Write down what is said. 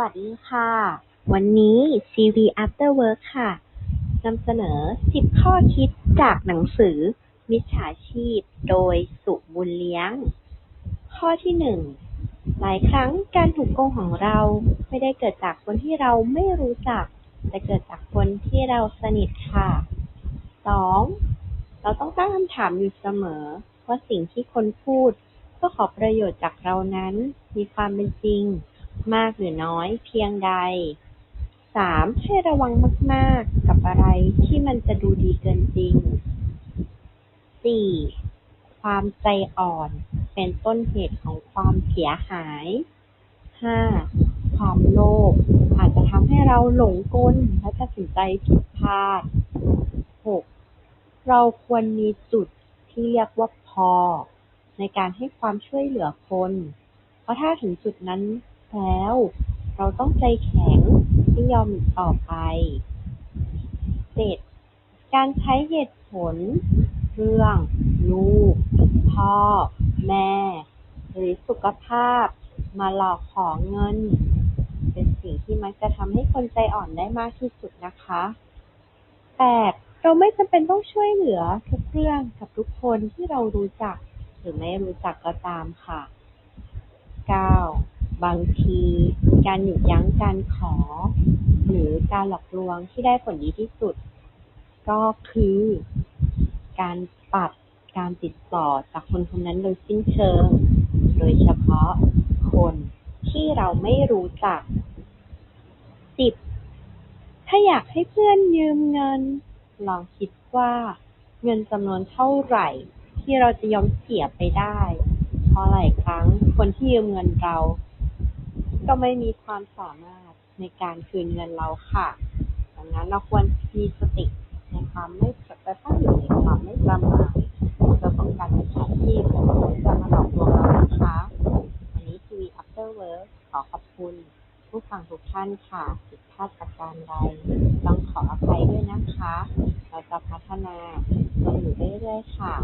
วัสดีค่ะ วันนี้ CV After Work ค่ะนำเสนอ 10 ข้อคิดจากหนังสือ มิจฉาชีพ โดยสุบุญเลี้ยง ข้อที่ 1 หลายครั้งการถูกโกงของเราไม่ได้เกิดจากคนที่เราไม่รู้จัก แต่เกิดจากคนที่เราสนิทค่ะ 2. เราต้องตั้งคำถามอยู่เสมอ ว่าสิ่งที่คนพูดเพื่อขอประโยชน์จากเรานั้นมีความเป็นจริง มากหรือน้อยเพียงใด 3. ให้ระวังมาก ๆ กับอะไรที่มันจะดูดีเกินจริง 4. ความใจอ่อนเป็นต้นเหตุของความเสียหาย 5. ความโลภอาจจะทำให้เราหลงกลและตัดสินใจผิดพลาด 6. เราควรมีจุดที่เรียกว่าพอ ในการให้ความช่วยเหลือคน เพราะถ้าถึงจุดนั้น แล้ว เราต้องใจแข็ง ไม่ยอมอีกต่อไป 7. การใช้เหตุผล เรื่อง ลูก พ่อ แม่ หรือสุขภาพ มาหลอกขอเงิน เป็นสิ่งที่มักจะทำให้คนใจอ่อนได้มากที่สุดนะคะ 8. เราไม่จำเป็นต้องช่วยเหลือทุกเรื่องกับทุกคนที่เรารู้จัก หรือไม่รู้จักก็ตามค่ะ 9. บางทีการหยุดยั้งการขอ หรือการหลอกลวงที่ได้ผลดีที่สุด ก็คือ การปัดการติดต่อจากคนคนนั้นโดยสิ้นเชิง โดยเฉพาะคนที่เราไม่รู้จัก 10. ถ้าอยากให้เพื่อนยืมเงิน ลองคิดว่าเงินจำนวนเท่าไหร่ ที่เราจะยอมเสียไปได้ เพราะหลายครั้งคนที่ยืมเงินเรา ก็ไม่มีความสามารถในการคืนเงินเราค่ะ ดังนั้นเราควรมีสติในความไม่จะต้องอยู่ในความไม่ประมาทเพื่อป้องกันมิจฉาชีพที่จะมาหลอกลวงเรานะคะวันนี้ TV After Work ขอขอบคุณผู้ฟังทุกท่านค่ะผิดพลาดประการใดต้องขออภัยด้วยนะคะ เราจะพัฒนาตัวอยู่เรื่อยๆค่ะ